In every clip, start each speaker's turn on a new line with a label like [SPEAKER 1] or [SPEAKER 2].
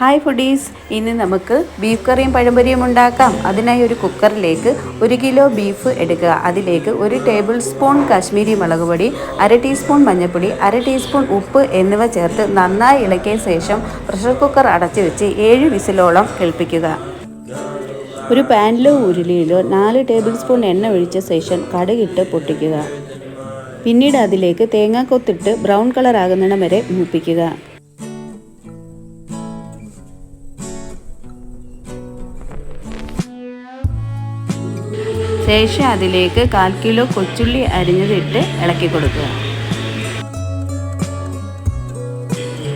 [SPEAKER 1] Hi foodies. ഇന്ന് നമുക്ക് beef കറിയും പഴംപൊരിയും ഉണ്ടാക്കാം. അതിനായി ഒരു കുക്കറിലേക്ക് ഒരു കിലോ ബീഫ് എടുക്കുക. അതിലേക്ക് ഒരു ടേബിൾ സ്പൂൺ കാശ്മീരി മുളക് പൊടി അര ടീസ്പൂൺ മഞ്ഞൾപ്പൊടി അര ടീസ്പൂൺ ഉപ്പ് എന്നിവ ചേർത്ത് നന്നായി ഇളക്കിയ ശേഷം പ്രഷർ കുക്കർ അടച്ചു വെച്ച് ഏഴ് വിസിലോളം കേൾപ്പിക്കുക ഒരു പാനിലോ ഉരുളിയിലോ നാല് ടേബിൾ സ്പൂൺ എണ്ണ ഒഴിച്ച ശേഷം കടുകിട്ട് പൊട്ടിക്കുക. പിന്നീട് അതിലേക്ക് തേങ്ങാക്കൊത്തിട്ട് ബ്രൗൺ കളർ ആകുന്നിടം വരെ മൂപ്പിക്കുക. ശേഷം അതിലേക്ക് കാൽ കിലോ കൊച്ചുള്ളി അരിഞ്ഞതിട്ട് ഇളക്കി കൊടുക്കുക.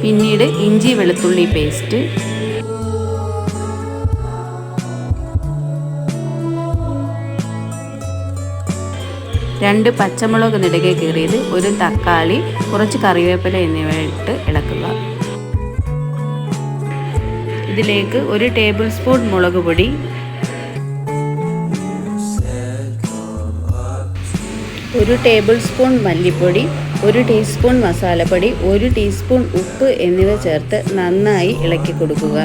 [SPEAKER 1] പിന്നീട് ഇഞ്ചി വെളുത്തുള്ളി പേസ്റ്റ്. രണ്ട് പച്ചമുളക് നെടുകെ കീറിയത് ഒരു തക്കാളി കുറച്ച് കറിവേപ്പില എന്നിവ ഇട്ട് ഇളക്കുക. ഇതിലേക്ക് ഒരു ടേബിൾ സ്പൂൺ മുളക് പൊടി ഒരു ടേബിൾ സ്പൂൺ മല്ലിപ്പൊടി ഒരു ടീസ്പൂൺ മസാലപ്പൊടി ഒരു ടീസ്പൂൺ ഉപ്പ് എന്നിവ ചേർത്ത് നന്നായി ഇളക്കി കൊടുക്കുക.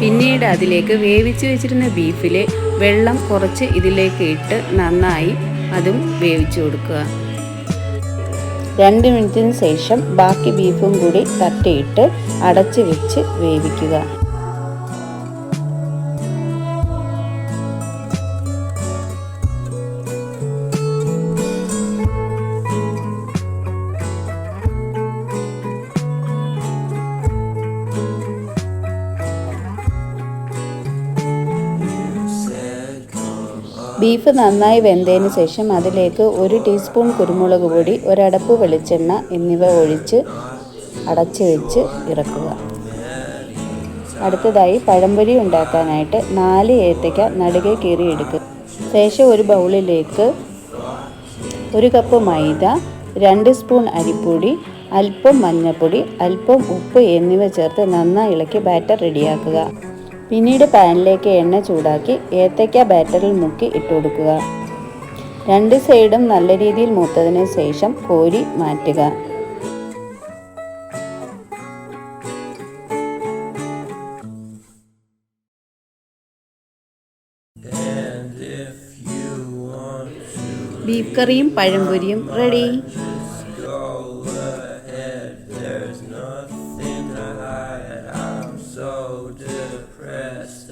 [SPEAKER 1] പിന്നീട് അതിലേക്ക് വേവിച്ച് വെച്ചിരുന്ന ബീഫിലെ വെള്ളം കുറച്ച് ഇതിലേക്ക് ഇട്ട് നന്നായി അതും വേവിച്ചു കൊടുക്കുക. രണ്ട് മിനിറ്റിന് ശേഷം ബാക്കി ബീഫും കൂടി തട്ടിയിട്ട് അടച്ച് വെച്ച് വേവിക്കുക. ബീഫ് നന്നായി വെന്തതിന് ശേഷം അതിലേക്ക് ഒരു ടീസ്പൂൺ കുരുമുളക് പൊടി ഒരടപ്പ് വെളിച്ചെണ്ണ എന്നിവ ഒഴിച്ച് അടച്ചു വെച്ച് ഇറക്കുക. അടുത്തതായി പഴംപൊരി ഉണ്ടാക്കാനായിട്ട് നാല് ഏത്തയ്ക്ക നടുകെ കീറി എടുക്കുക ശേഷം ഒരു ബൗളിലേക്ക് ഒരു കപ്പ് മൈദ രണ്ട് സ്പൂൺ അരിപ്പൊടി അല്പം മഞ്ഞൾപ്പൊടി അല്പം ഉപ്പ് എന്നിവ ചേർത്ത് നന്നായി ഇളക്കി ബാറ്റർ റെഡിയാക്കുക. പിന്നീട് പാനിലേക്ക് എണ്ണ ചൂടാക്കി ഏത്തയ്ക്ക ബാറ്ററിൽ മുക്കി ഇട്ടുകൊടുക്കുക രണ്ട് സൈഡും നല്ല രീതിയിൽ മൂത്തതിന് ശേഷം കോരി മാറ്റുക. ബീഫ് കറിയും പഴംപൊരിയും റെഡി. so depressed.